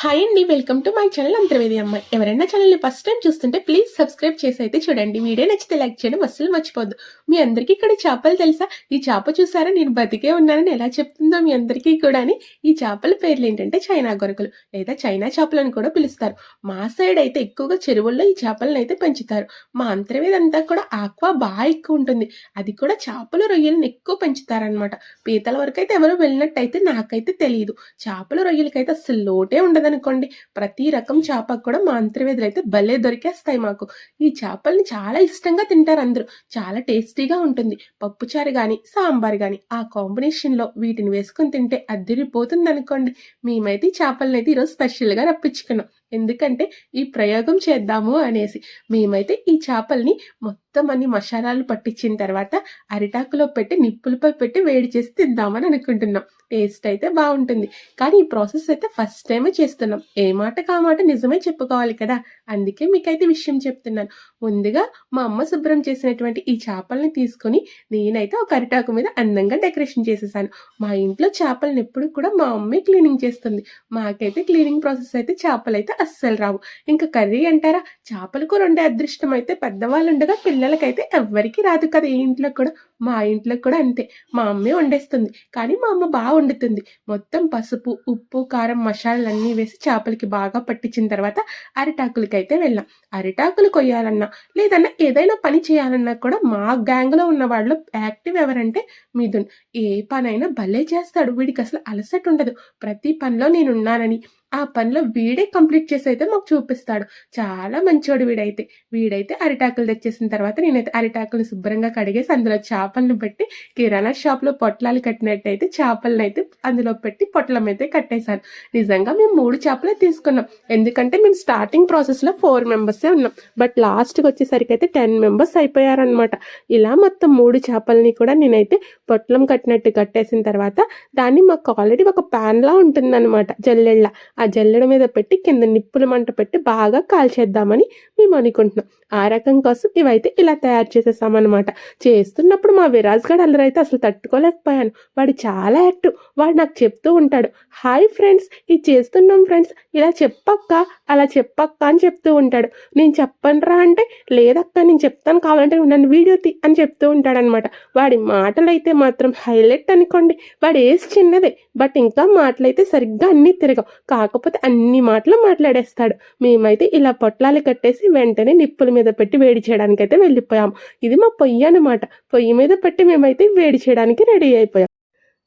Hi అండి welcome to my channel Antarvedi అమ్మాయి ఎవరైనా ఛానల్ని ఫస్ట్ టైం చూస్తుంటే ప్లీజ్ సబ్స్క్రైబ్ చేసి అయితే చూడండి. వీడియో నచ్చితే లైక్ చేయడం అస్సలు మర్చిపోద్దు మీ అందరికీ ఇక్కడ చేపలు తెలుసా? ఈ చేప చూసారా? నేను బతికే ఉన్నానని ఎలా చెప్తుందో మీ అందరికీ కూడా అని. ఈ చేపల పేర్లు ఏంటంటే చైనా గొరకలు లేదా చైనా చేపలను కూడా పిలుస్తారు. మా సైడ్ అయితే ఎక్కువగా చెరువుల్లో ఈ చేపలను అయితే పెంచుతారు. మా అంతర్వేది అంతా కూడా ఆక్వా బాగా ఎక్కువ ఉంటుంది. అది కూడా చేపలు రొయ్యలను ఎక్కువ పెంచుతారనమాట పీతల వరకు అయితే ఎవరు వెళ్ళినట్టయితే నాకైతే తెలియదు చేపల రొయ్యలకైతే అసలు లోటే ఉండదు ఉండదనుకోండి ప్రతి రకం చేపకు కూడా మా అంతర్వేదులు అయితే భలే దొరికేస్తాయి మాకు. ఈ చేపల్ని చాలా ఇష్టంగా తింటారు అందరూ. చాలా టేస్టీగా ఉంటుంది. పప్పుచారు కానీ సాంబార్ కానీ ఆ కాంబినేషన్లో వీటిని వేసుకొని తింటే అద్దరిపోతుంది అనుకోండి మేమైతే ఈ చేపలను అయితే ఈరోజు స్పెషల్గా రప్పించుకున్నాం. ఎందుకంటే ఈ ప్రయోగం చేద్దాము అనేసి. మేమైతే ఈ చేపల్ని మొత్తం అన్ని మసాలాలు పట్టించిన తర్వాత అరిటాకులో పెట్టి నిప్పులపై పెట్టి వేడి చేసి తిందామని అనుకుంటున్నాం. టేస్ట్ అయితే బాగుంటుంది. కానీ ఈ ప్రాసెస్ అయితే ఫస్ట్ టైమే చేస్తున్నాం. ఏ మాట కామాట నిజమే చెప్పుకోవాలి కదా. అందుకే మీకైతే విషయం చెప్తున్నాను. ముందుగా మా అమ్మ శుభ్రం చేసినటువంటి ఈ చేపల్ని తీసుకొని నేనైతే ఒక అరిటాకు మీద అందంగా డెకరేషన్ చేసేసాను. మా ఇంట్లో చేపలను ఎప్పుడు కూడా మా మమ్మీ క్లీనింగ్ చేస్తుంది. మాకైతే క్లీనింగ్ ప్రాసెస్ అయితే చేపలైతే అస్సలు రావు. ఇంకా కర్రీ అంటారా? చేపల కూర వండే అదృష్టం అయితే పెద్దవాళ్ళు ఉండగా పిల్లలకైతే ఎవ్వరికీ రాదు కదా ఈ ఇంట్లో కూడా. మా ఇంట్లో కూడా అంతే. మా అమ్మే వండేస్తుంది. కానీ మా అమ్మ బాగా వండుతుంది. మొత్తం పసుపు ఉప్పు కారం మసాలాలన్నీ వేసి చేపలకి బాగా పట్టించిన తర్వాత అరిటాకులకి అయితే వెళ్ళాం. అరిటాకులు కొయ్యాలన్నా లేదన్నా ఏదైనా పని చేయాలన్నా కూడా మా గ్యాంగ్లో ఉన్న వాళ్ళు యాక్టివ్ ఎవరంటే మిథున్. ఏ పనైనా భలే చేస్తాడు. వీడికి అసలు అలసట ఉండదు. ప్రతి పనిలో నేను ఉన్నానని ఆ పనిలో వీడే కంప్లీట్ చేసి అయితే మాకు చూపిస్తాడు. చాలా మంచోడు వీడైతే. వీడైతే అరిటాకులు తెచ్చేసిన తర్వాత నేనైతే అరిటాకులు శుభ్రంగా కడిగేసి అందులో చేపలను పెట్టి కిరాణా షాప్లో పొట్లాలు కట్టినట్టయితే చేపలను అయితే అందులో పెట్టి పొట్లం అయితే కట్టేశాను. నిజంగా మేము మూడు చేపలే తీసుకున్నాం. ఎందుకంటే మేము స్టార్టింగ్ ప్రాసెస్లో ఫోర్ మెంబర్సే ఉన్నాం. బట్ లాస్ట్కి వచ్చేసరికి అయితే టెన్ మెంబర్స్ అయిపోయారనమాట ఇలా మొత్తం మూడు చేపలని కూడా నేనైతే పొట్లం కట్టినట్టు కట్టేసిన తర్వాత దాన్ని మాకు ఆల్రెడీ ఒక ప్యాన్లా ఉంటుందన్నమాట జల్లెళ్ళ. ఆ జల్లెడ మీద పెట్టి కింద నిప్పుల మంట పెట్టి బాగా కాల్చేద్దామని మేము అనుకుంటున్నాం. ఆ రకం కోసం ఇవైతే ఇలా తయారు చేసేసామన్నమాట చేస్తున్నప్పుడు మా విరాజ్ గడ్ అల్లరైతే అసలు తట్టుకోలేకపోయాను. వాడు చాలా యాక్టివ్. వాడు నాకు చెప్తూ ఉంటాడు. హాయ్ ఫ్రెండ్స్ ఇది చేస్తున్నాం ఫ్రెండ్స్. ఇలా చెప్పక్క అలా చెప్పక్క అని చెప్తూ ఉంటాడు. నేను చెప్పనురా అంటే లేదక్క నేను చెప్తాను కావాలంటే నన్ను వీడియో తీ అని చెప్తూ ఉంటాడనమాట వాడి మాటలు అయితే మాత్రం హైలైట్ అనుకోండి. వాడు ఏజ్ చిన్నదే బట్ ఇంకా మాటలైతే సరిగ్గా అన్నీ తిరగవు. కాకపోతే అన్ని మాటలు మాట్లాడేస్తాడు. మేమైతే ఇలా పొట్లాలు కట్టేసి వెంటనే నిప్పుల మీద పెట్టి వేడి చేయడానికి అయితే వెళ్ళిపోయాం. ఇది మా పొయ్యి అనమాట పొయ్యి మీద పెట్టి మేమైతే వేడి చేయడానికి రెడీ అయిపోయాం.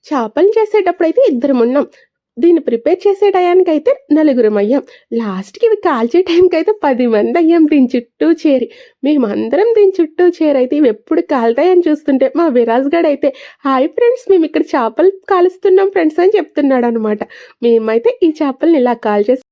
చేపలు చేసేటప్పుడు అయితే ఇద్దరం ఉన్నాం. దీన్ని ప్రిపేర్ చేసే టయానికి అయితే నలుగురం అయ్యాం లాస్ట్కి ఇవి కాల్చే టైంకి అయితే పది మంది అయ్యాం దీని చుట్టూ చేరి. మేమందరం దీని చుట్టూ చేరి అయితే ఇవి ఎప్పుడు కాలుతాయని చూస్తుంటే మా విరాజ్ గడ్ అయితే హాయ్ ఫ్రెండ్స్ మేము ఇక్కడ చేపలు కాలుస్తున్నాం ఫ్రెండ్స్ అని చెప్తున్నాడు అనమాట మేమైతే ఈ చేపల్ని ఇలా కాల్ చేసి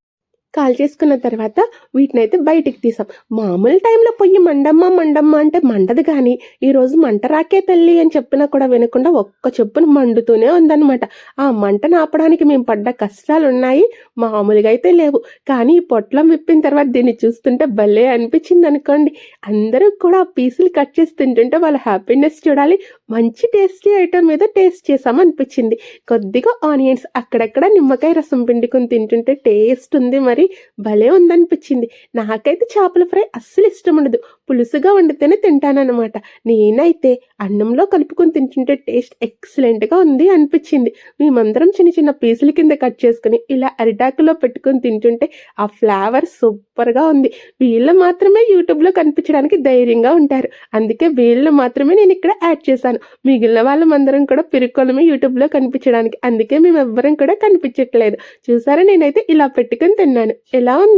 కాల్ చేసుకున్న తర్వాత వీటిని అయితే బయటికి తీసాం. మామూలు టైంలో పొయ్యి మండమ్మ మండమ్మ అంటే మండదు కానీ ఈరోజు మంట రాకే తల్లి అని చెప్పినా కూడా వినకుండా ఒక్క చెప్పును మండుతూనే ఉందన్నమాట. ఆ మంటను ఆపడానికి మేము పడ్డ కష్టాలు ఉన్నాయి మామూలుగా అయితే లేవు. కానీ ఈ పొట్లం విప్పిన తర్వాత దీన్ని చూస్తుంటే భలే అనిపించింది అనుకోండి. అందరూ కూడా పీసులు కట్ చేసి తింటుంటే వాళ్ళ హ్యాపీనెస్ చూడాలి. మంచి టేస్టీ ఐటమ్ మీద టేస్ట్ చేసాం అనిపించింది. కొద్దిగా ఆనియన్స్ అక్కడక్కడ నిమ్మకాయ రసం పిండుకొని తింటుంటే టేస్ట్ ఉంది మరి. భలే ఉందనిపించింది. నాకైతే చేపల ఫ్రై అస్సలు ఇష్టం ఉండదు. పులుసుగా వండితేనే తింటానన్నమాట. నేనైతే అన్నంలో కలుపుకొని తింటుంటే టేస్ట్ ఎక్సలెంట్గా ఉంది అనిపించింది. మేమందరం చిన్న చిన్న పీసుల కింద కట్ చేసుకుని ఇలా అరిటాకులో పెట్టుకొని తింటుంటే ఆ ఫ్లేవర్ సూపర్గా ఉంది. వీళ్ళు మాత్రమే యూట్యూబ్లో కనిపించడానికి ధైర్యంగా ఉంటారు. అందుకే వీళ్ళు మాత్రమే నేను ఇక్కడ యాడ్ చేశాను. మిగిలిన వాళ్ళమందరం కూడా పిరుక్కొలమే యూట్యూబ్లో కనిపించడానికి. అందుకే మేము ఎవ్వరం కూడా కనిపించట్లేదు. చూసారా? నేనైతే ఇలా పెట్టుకొని తిన్నాను. ఎలా ఉంది?